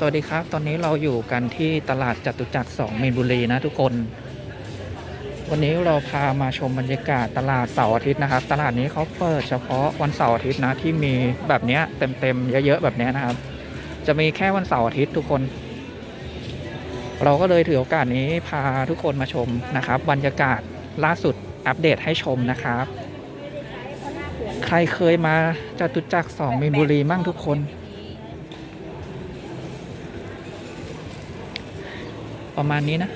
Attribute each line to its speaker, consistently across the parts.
Speaker 1: สวัสดีครับ ตอนนี้เราอยู่กันที่ตลาดจตุจักร2มีนบุรีนะทุกคน วันนี้เราพามาชมบรรยากาศตลาดเสาร์อาทิตย์นะครับ ตลาดนี้เขาเปิดเฉพาะวันเสาร์อาทิตย์นะที่มีแบบนี้เต็มๆเยอะๆแบบนี้นะครับ จะมีแค่วันเสาร์อาทิตย์ทุกคน เราก็เลยถือโอกาสนี้พาทุกคนมาชมนะครับ บรรยากาศล่าสุดอัปเดตให้ชมนะครับ ใครเคยมาจตุจักร2มีนบุรีมั่งทุกคน ประมาณนี้นะ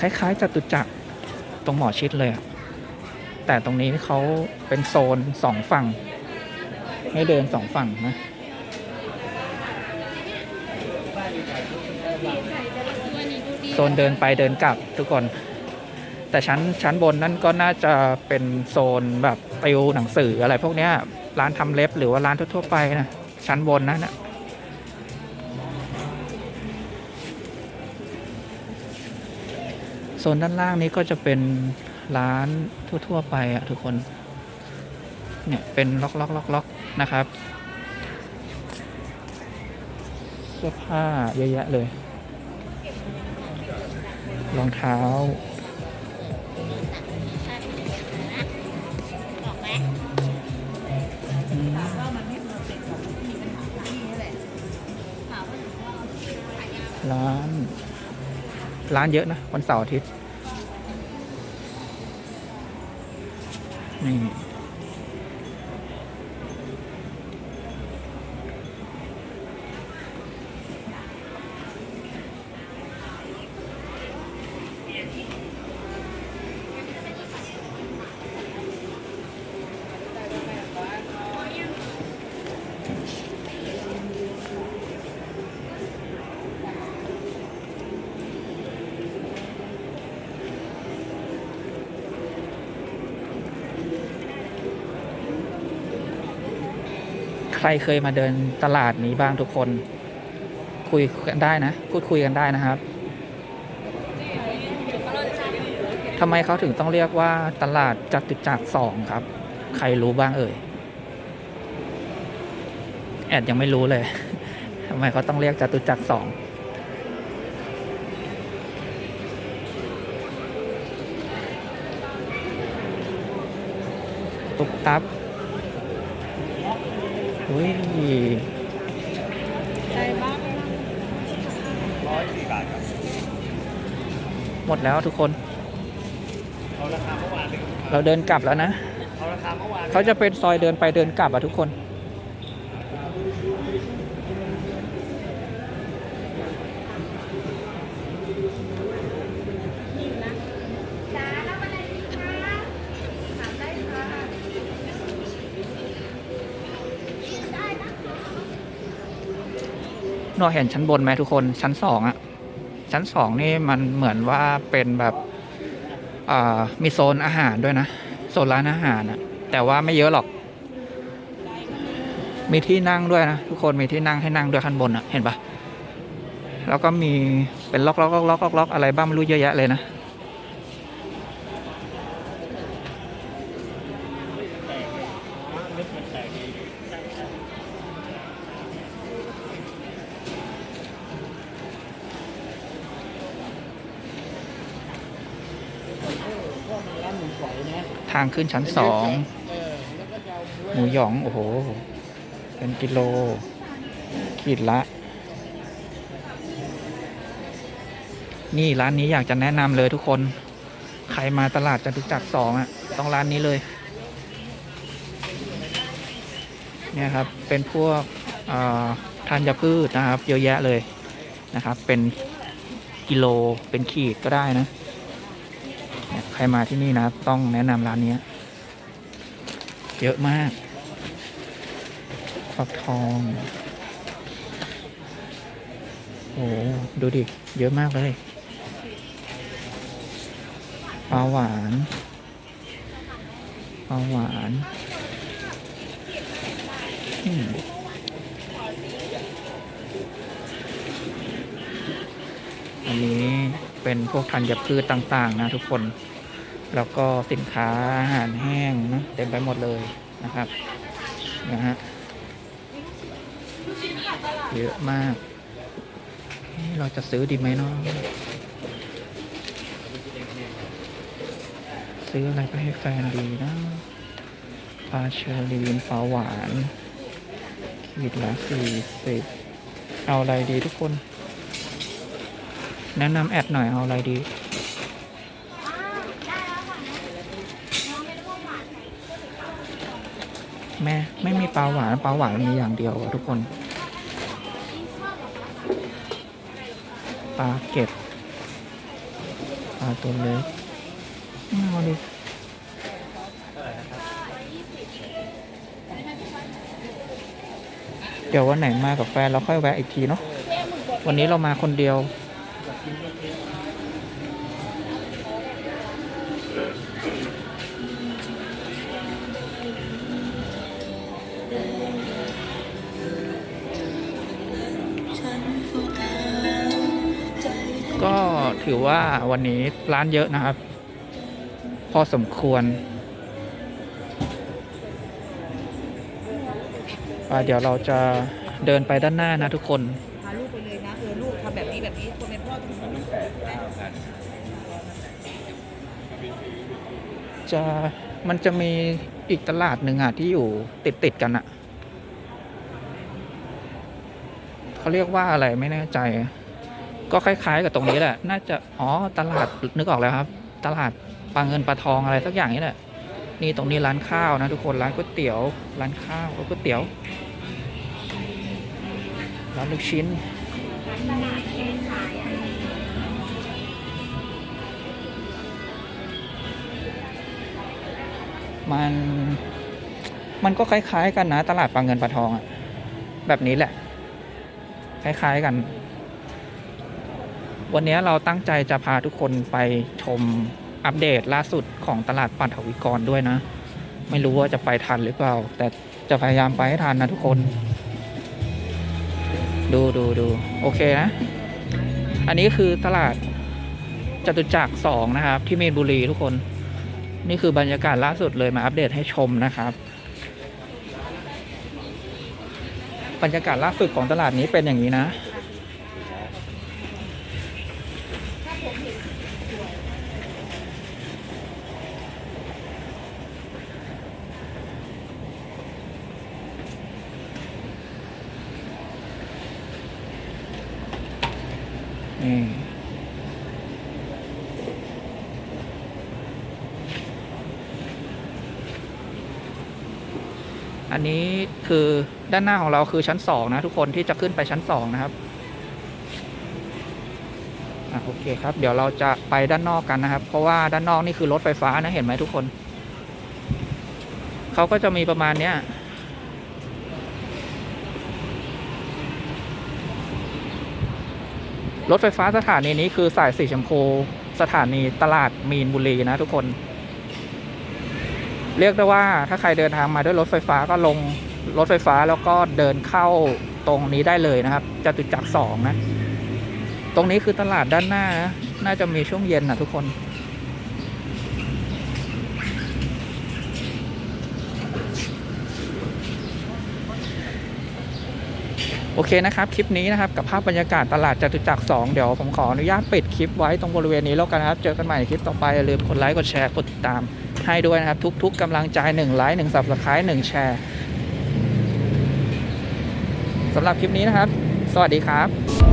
Speaker 1: คล้ายๆจตุจักรตรงหมอชิดเลยอะแต่ตรงนี้เขาเป็นโซนสองฝั่ง ให้เดินสองฝั่งนะโซนเดินไปเดินกลับทุกคน แต่ชั้นชั้นบนนั่นก็น่าจะเป็นโซนแบบติวหนังสืออะไรพวกเนี้ยร้านทำเล็บหรือว่าร้านทั่วๆไปนะชั้นบนนั่นนะ โซนด้านล่างนี้ก็จะเป็นร้านทั่ว ๆ ไปอะทุกคน เนี่ยเป็นล็อกล็อกล็อกล็อกนะครับ เสื้อผ้าเยอะแยะเลย รองเท้า ร้าน ร้านเยอะนะ วันเสาร์อาทิตย์นี่ ใครเคยมาเดินตลาดนี้บ้างทุกคน คุยกันได้นะ พูดคุยกันได้นะครับทำไมเขาถึงต้องเรียกว่าตลาดจตุจักรสองครับ ใครรู้บ้างเอ่ย แอดยังไม่รู้เลยทำไมเขาต้องเรียกจตุจักรสองตุ๊กตับ อุ้ย
Speaker 2: ร้อยสี่บาทครับ
Speaker 1: หมดแล้วทุกคน
Speaker 2: เอาราคาเมื่อวานเลย
Speaker 1: เราเดินกลับแล้วนะ
Speaker 2: เอาราคาเมื่อวาน
Speaker 1: เขาจะเป็นซอยเดินไปเดินกลับอะทุกคน นอเห็นชั้นบนไหมทุกคนชั้นสองอะชั้นสองนี่มันเหมือนว่าเป็นแบบมีโซนอาหารด้วยนะ โซนร้านอาหารอะแต่ว่าไม่เยอะหรอก มีที่นั่งด้วยนะ ทุกคนมีที่นั่งให้นั่งด้วยข้างบนอะเห็นปะแล้วก็มีเป็นล็อกล็อกล็อกล็อกล็อกล็อกอะไรบ้างไม่รู้เยอะแยะเลยนะ
Speaker 2: ลึกมันแตกดี
Speaker 1: ทางขึ้นชั้นสองหมูหยอง โอ้โห เป็นกิโล ขีดละ นี่ร้านนี้อยากจะแนะนำเลยทุกคน ใครมาตลาดจตุจักรสองอะ ต้องร้านนี้เลย เนี่ยครับ เป็นพวกอ่าธัญพืชนะครับ เยอะแยะเลยนะครับ เป็นกิโล เป็นขีดก็ได้นะ ใครมาที่นี่นะต้องแนะนำร้านนี้เยอะมากฟักทองโอ้ดูดิ เยอะมากเลยปลาหวานปลาหวานอืมอันนี้ เป็นพวกธัญพืชต่างๆนะทุกคน แล้วก็สินค้าอาหารแห้งนะเต็มไปหมดเลยนะครับนะฮะเยอะมากนี่เราจะซื้อดีไหมเนาะซื้ออะไรไปให้แฟนดีนะปลาเชอรีนปลาหวานขีดละสี่สิบเอาอะไรดีทุกคน แนะนำแอดหน่อยเอาอะไรดี แม่ไม่มีปลาหวานปลาหวานมีอย่างเดียวอะทุกคน ปลาเก็บปลาตัวเล็กเอาดิเดี๋ยววันไหนมากับแฟนเราค่อยแวะอีกทีเนาะวันนี้เรามาคนเดียว ก็ถือว่าวันนี้ร้านเยอะนะครับ พอสมควรเดี๋ยวเราจะเดินไปด้านหน้านะทุกคน จะมันจะมีอีกตลาดหนึ่งอะที่อยู่ติดติดๆกันอะเขาเรียกว่าอะไรไม่แน่ใจ ก็คล้าย ๆ กับตรงนี้แหละ น่าจะอ๋อตลาดนึกออกแล้วครับ ตลาดปลาเงินปลาทองอะไรสักอย่างนี้แหละนี่ตรงนี้ร้านข้าวนะทุกคนร้านก๋วยเตี๋ยว ร้านข้าวก๋วยเตี๋ยวร้านลูกชิ้น มัน มันก็คล้าย ๆ กันนะ ตลาดปลาเงินปลาทองอะแบบนี้แหละ คล้าย ๆ กัน วันนี้เราตั้งใจจะพาทุกคนไปชมอัปเดตล่าสุดของตลาดปัทวิกรด้วยนะ ไม่รู้ว่าจะไปทันหรือเปล่า แต่จะพยายามไปให้ทันนะทุกคน ดูดูดูโอเคนะ อันนี้คือตลาดจตุจักรสองนะครับ ที่เมนบุรีทุกคน นี่คือบรรยากาศล่าสุดเลยมาอัปเดตให้ชมนะครับ บรรยากาศล่าสุดของตลาดนี้เป็นอย่างนี้นะ อันนี้คือด้านหน้าของเราคือชั้นสองนะทุกคนที่จะขึ้นไปชั้นสองนะครับอะโอเคครับ เดี๋ยวเราจะไปด้านนอกกันนะครับ เพราะว่าด้านนอกนี่คือรถไฟฟ้านะเห็นไหมทุกคน เขาก็จะมีประมาณเนี้ยรถไฟฟ้าสถานีนี้คือสายสีชมพู สถานีตลาดมีนบุรีนะทุกคน เรียกได้ว่าถ้าใครเดินทางมาด้วยรถไฟฟ้าก็ลงรถไฟฟ้าแล้วก็เดินเข้าตรงนี้ได้เลยนะครับจตุจักรสองนะ ตรงนี้คือตลาดด้านหน้านะน่าจะมีช่วงเย็นนะทุกคน โอเคนะครับ คลิปนี้นะครับ กับภาพบรรยากาศตลาดจตุจักร2เดี๋ยวผมขออนุญาตปิดคลิปไว้ตรงบริเวณนี้แล้วกันนะครับ เจอกันใหม่คลิปต่อไปอย่าลืมกดไลค์กดแชร์กดติดตาม ให้ด้วยนะครับ ทุก ๆกำลังใจ1ไลค์1 Subscribe 1แชร์สำหรับคลิปนี้นะครับ สวัสดีครับ